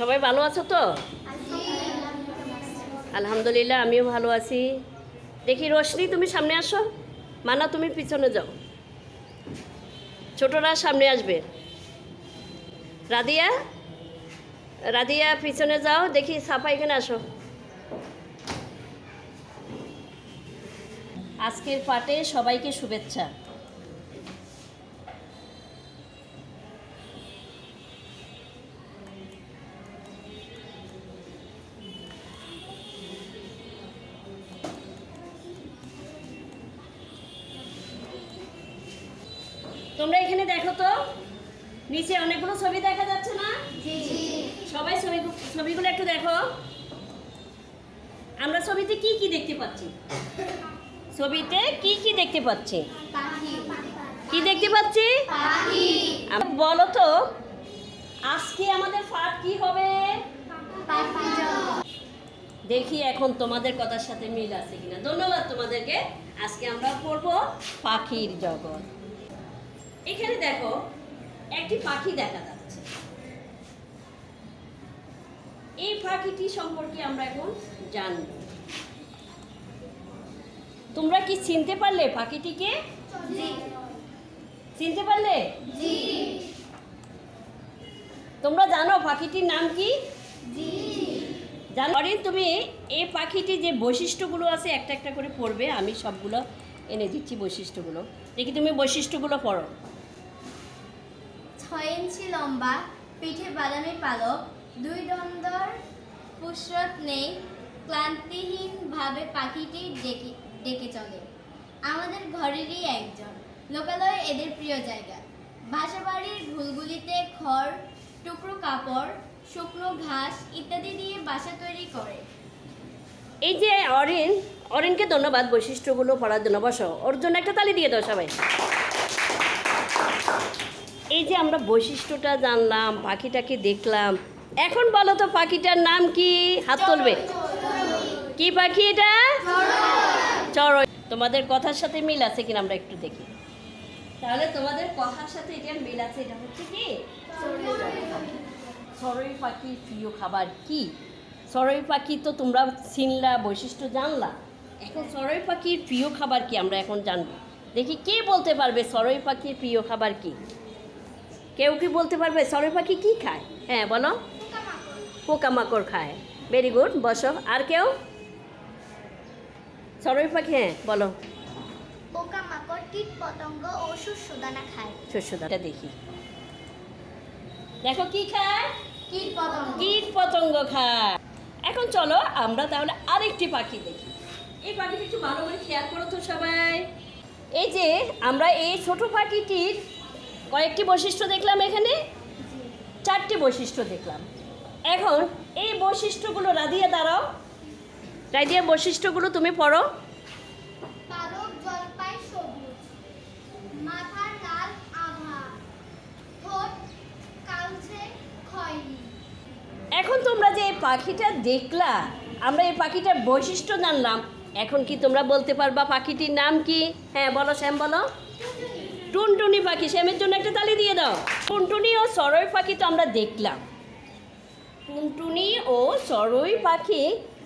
সবাই ভালো আছো তো? আলহামদুলিল্লাহ, আমিও ভালো আছি। দেখি রোশনি, তুমি সামনে আসো। মানা, তুমি পিছনে যাও। ছোটরা সামনে আসবে। রাদিয়া রাদিয়া পিছনে যাও। দেখি সাফা এখানে আসো। আজকের পাটে সবাইকে শুভেচ্ছা। তোমরা এখানে দেখো তো নিচে অনেকগুলো ছবি দেখা যাচ্ছে না? সবাই ছবি ছবিগুলো একটু দেখো। আমরা ছবিতে কি কি দেখতে পাচ্ছি? ছবিতে কি কি দেখতে পাচ্ছি? কি দেখতে পাচ্ছি? বলো তো আজকে আমাদের পাঠ কি হবে? দেখি এখন তোমাদের কথার সাথে মিল আছে কিনা। ধন্যবাদ তোমাদেরকে। আজকে আমরা পড়ব পাখির জগৎ। এখানে দেখো একটি পাখি দেখা যাচ্ছে। এই পাখিটি সম্পর্কে আমরা এখন জানব। তোমরা কি চিনতে পারলে পাখিটিকে? চিনতে পারলে? তোমরা জানো পাখিটির নাম কি? জানো? তুমি এই পাখিটি যে বৈশিষ্ট্যগুলো আছে একটা একটা করে পড়বে। আমি সবগুলো এনে দিচ্ছি বৈশিষ্ট্যগুলো। দেখি তুমি বৈশিষ্ট্যগুলো পড়ো। ছয় ইঞ্চি লম্বা, পিঠে বাদামি পালক, দুই দন্দর ফুসরত নেই ক্লান্তিহীনভাবে পাখিটি ডেকে ডেকে চলে। আমাদের ঘরেরই একজন। লোকালয়ে এদের প্রিয় জায়গা। বাসাবাড়ির ঘুলগুলিতে খড়, টুকরো কাপড়, শুকনো ঘাস ইত্যাদি দিয়ে বাসা তৈরি করে। এই যে অরিন, অরিনকে ধন্যবাদ বৈশিষ্ট্যগুলো পড়ার জন্য। বসো, ওর জন্য একটা তালি দিয়ে দাও সবাই। এই যে আমরা বৈশিষ্ট্যটা জানলাম পাখিটাকে দেখলাম এখন বলো তো পাখিটার নাম কি? হাত তুলবে। কি পাখি এটা? চড়ই। তোমাদের কথার সাথে মিল আছে কিনা আমরা একটু দেখি। তাহলে তোমাদের কথার সাথে এটা মিল আছে এটা হচ্ছে কি? চড়ুই পাখির প্রিয় খাবার কি? চড়ুই পাখি তো তোমরা চিনলা বৈশিষ্ট্য জানলা। এখন চড়ুই পাখির প্রিয় খাবার কি আমরা এখন জানব। দেখি কে বলতে পারবে চড়ুই পাখির প্রিয় খাবার কি? কেউ কি বলতে পারবে চড়ুই পাখি কি খায়? হ্যাঁ বলো। পোকামাকড় খায়। ভেরি গুড বসো। আর কেউ? চড়ুই পাখি হ্যাঁ বলো। পোকামাকড় কীট পতঙ্গ ও খায়। শস্যদাটা দেখি। দেখো কি খায়? কীট পতঙ্গ কীট পতঙ্গ খায়। এখন চলো আমরা তাহলে আরেকটি পাখি দেখি। এই পাখিটি একটু ভালো করে খেয়াল করো তো সবাই। এই যে আমরা এই ছোট পাখিটির কয়েকটি বৈশিষ্ট্য দেখলাম এখানে? চারটি বৈশিষ্ট্য দেখলাম। এখন এই বৈশিষ্ট্যগুলো রাধিয়া দাঁড়াও। রাধিয়া বৈশিষ্ট্যগুলো তুমি পড়ো। এখন তোমরা যে এই পাখিটা দেখলা আমরা এই পাখিটার বৈশিষ্ট্য জানলাম। এখন কি তোমরা বলতে পারবা পাখিটির নাম কি? হ্যাঁ বলো শ্যাম বলো। টুনটুনি পাখি শ্যামের জন্য একটা তালি দিয়ে দাও। টুনটুনি ও সরই পাখি তো আমরা দেখলাম। টুনটুনি ও সরই পাখি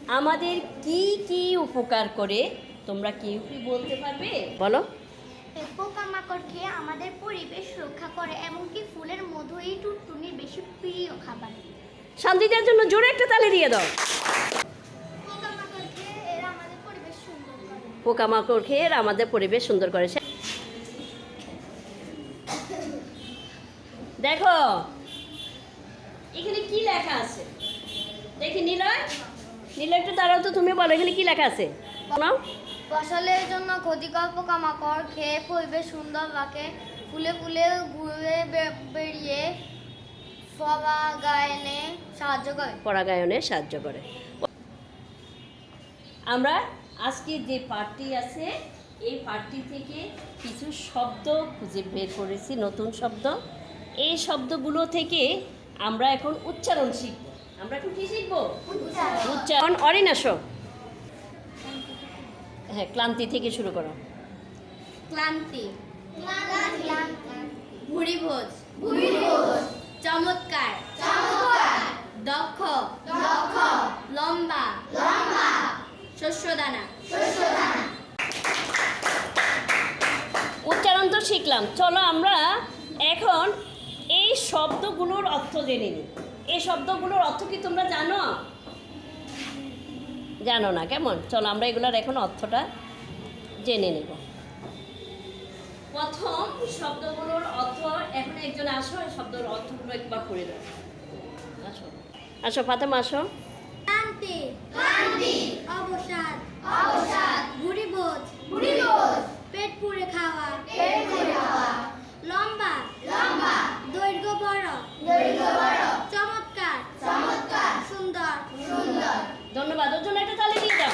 আমাদের কি কি উপকার করে? তোমরা কেউ কি বলতে পারবে? বলো। পোকামাকড় খেয়ে আমাদের পরিবেশ রক্ষা করে এমনকি ফুলের মধুই টুনটুনির বেশি প্রিয় খাবার। শান্তিদের জন্য জোরে একটা তালি দিয়ে দাও। পোকামাকড় খেয়ে এরা আমাদের পরিবেশ সুন্দর করে পোকামাকড় খেয়ে এরা আমাদের পরিবেশ সুন্দর করে সে- দেখো এখানে কি লেখা আছে দেখি নিলয় নিলয় একটু দাঁড়াও তো তুমি বলো এখানে কি লেখা আছে? শোনাও ফসলের জন্য ক্ষতিকর পোকামাকড় খেয়ে পরিবেশ সুন্দর রাখে ফুলে ফুলে ঘুরে বেরিয়ে পরাগায়নে সাহায্য করে। পরাগায়নে সাহায্য করে। আমরা আজকে যে পাঠটি আছে এই পাঠটি থেকে কিছু শব্দ খুঁজে বের করেছি নতুন শব্দ। এই শব্দগুলো থেকে আমরা এখন উচ্চারণ শিখব। আমরা এখন কি শিখব? উচ্চারণ। অরিন আসো হ্যাঁ ক্লান্তি থেকে শুরু করো। ক্লান্তি। ভুরিভোজ চমৎকার। চমৎকার। দক্ষ। দক্ষ। লম্বা। লম্বা। শস্যদানা। শস্যদানা। উচ্চারণ তো শিখলাম। চলো আমরা এখন এই শব্দগুলোর অর্থ জেনে নিই। এই শব্দগুলোর অর্থ কি তোমরা জানো? জানো না কেমন? চলো আমরা এগুলোর এখন অর্থটা জেনে নেব। প্রথম শব্দগুলোর অর্থ এখন একজন আসো শব্দের অর্থগুলো একবার করে দাও। আসো। আসো ফাতেমা আসো। ক্লান্তি। ক্লান্তি। অবসাদ। অবসাদ। ভুরিবোধ ভুরিবোধ পেট পুড়ে খাওয়া। পেট পুড়ে খাওয়া। লম্বা। লম্বা। দৈর্ঘ্য বড়। দৈর্ঘ্য বড়। চমৎকার। চমৎকার। সুন্দর। সুন্দর। ধন্যবাদ। ওর জন্য একটা তালি দিয়ে দাও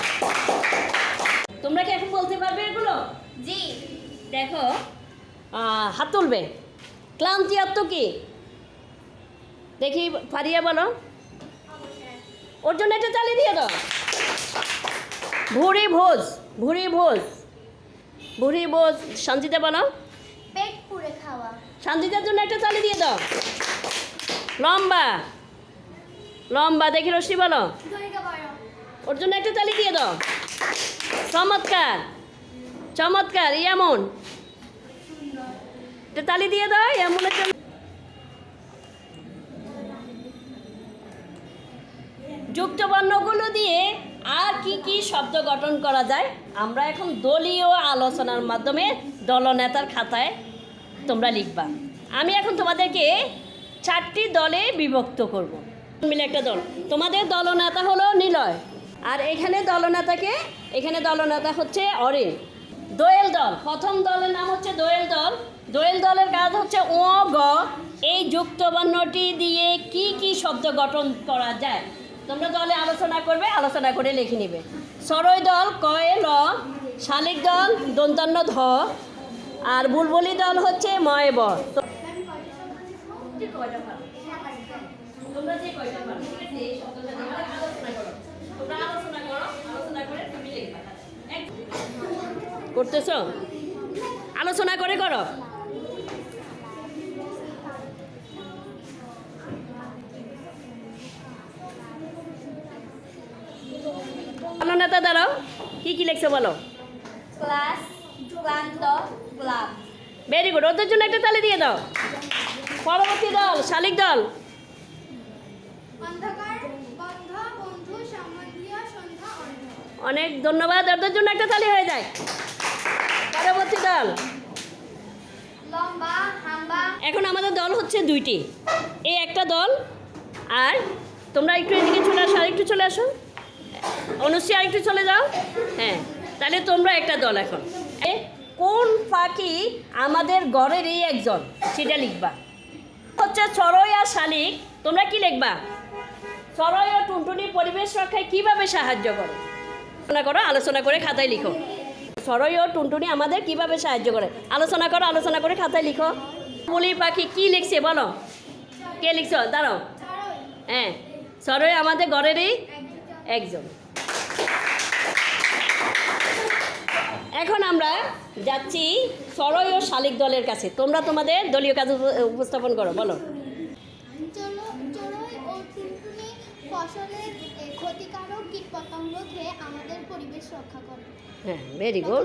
তোমরা কি এখন বলতে পারবে এগুলো জি দেখো হাত তুলবে। ক্লান্তি অর্থ কি? দেখি ফারিয়া বলো। ওর জন্য একটা তালি দিয়ে দাও। ভুরি ভোজ ভুরি ভোজ ভুরি ভোজ। সঞ্জিতা বলো। পেট পুড়ে খাওয়া। শান্তিতার জন্য একটা তালি দিয়ে দাও। লম্বা লম্বা দেখি রশ্মি বলো। ওর জন্য একটা তালি দিয়ে দাও। চমৎকার চমৎকার এমন। একটা তালি দিয়ে দাও এমন একটা যুক্ত বর্ণগুলো দিয়ে আর কি কি শব্দ গঠন করা যায়, আমরা এখন দলীয় আলোচনার মাধ্যমে দলনেতার খাতায় তোমরা লিখবা। আমি এখন তোমাদেরকে চারটি দলে বিভক্ত করব। মিলে একটা দল। তোমাদের দলনেতা হলো নিলয়, আর এখানে দলনেতাকে, এখানে দলনেতা হচ্ছে অরিন। দোয়েল দল। প্রথম দলের নাম হচ্ছে দোয়েল দল। দোয়েল দলের কাজ হচ্ছে ও গ, এই যুক্ত বর্ণটি দিয়ে কি কি শব্দ গঠন করা যায়। তোমরা দলে আলোচনা করবে, আলোচনা করে লিখে নিবে। সরই দল, কয়ে, ল, শালিক দল দন্তান্ন ধ, আর বুলবুলি দল হচ্ছে ময়, ব। করতেছো? আলোচনা করে করো ভালো নেতা দাঁড়াও। কি কি লিখছো বলো? ক্লাস ক্লান্ত ক্লাব ভেরি গুড ওদের জন্য একটা তালে দিয়ে দাও। পরবর্তী দল শালিক দল। অনেক ধন্যবাদ ওদের জন্য একটা তালি হয়ে যায়। পরবর্তী দল। এখন আমাদের দল হচ্ছে দুইটি। এই একটা দল আর তোমরা একটু এদিকে চলে আসো আর একটু চলে আসো। অনুশ্রী আর একটু চলে যাও। হ্যাঁ তাহলে তোমরা একটা দল এখন। কোন পাখি আমাদের ঘরের এই একজন? সেটা লিখবা। হচ্ছে চড়ই আর শালিক। তোমরা কি লিখবা? চড়ই ও টুনটুনি পরিবেশ রক্ষায় কীভাবে সাহায্য করে? আলোচনা করো, আলোচনা করে খাতায় লিখো। সরই ও টুনটুনি আমাদের কীভাবে সাহায্য করে? আলোচনা করো, আলোচনা করে খাতায় লিখো। বলি পাখি কি লিখছে বলো? কে লিখছ? দাঁড়াও। হ্যাঁ সরই আমাদের ঘরেরই একজন। এখন আমরা যাচ্ছি সরই ও শালিক দলের কাছে। তোমরা তোমাদের দলীয় কাজ উপস্থাপন করো বলো। চলো চড়ুই ও টুনটুনি ফসলের ক্ষতিকারক কীটপতঙ্গ খেয়ে আমাদের পরিবেশ রক্ষা করে। হ্যাঁ ভেরি গুড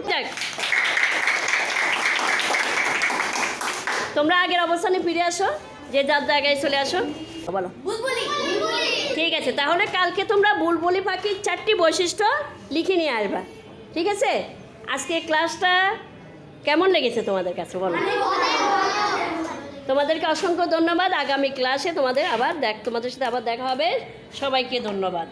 তোমরা আগের অবস্থানে ফিরে আসো যে যার জায়গায় চলে আসো। বলো। ঠিক আছে তাহলে কালকে তোমরা বুলবুলি পাখির চারটি বৈশিষ্ট্য লিখে নিয়ে আসবা। ঠিক আছে? আজকে ক্লাসটা কেমন লেগেছে তোমাদের কাছে বলো? তোমাদেরকে অসংখ্য ধন্যবাদ। আগামী ক্লাসে তোমাদের আবার দেখ তোমাদের সাথে আবার দেখা হবে। সবাইকে ধন্যবাদ।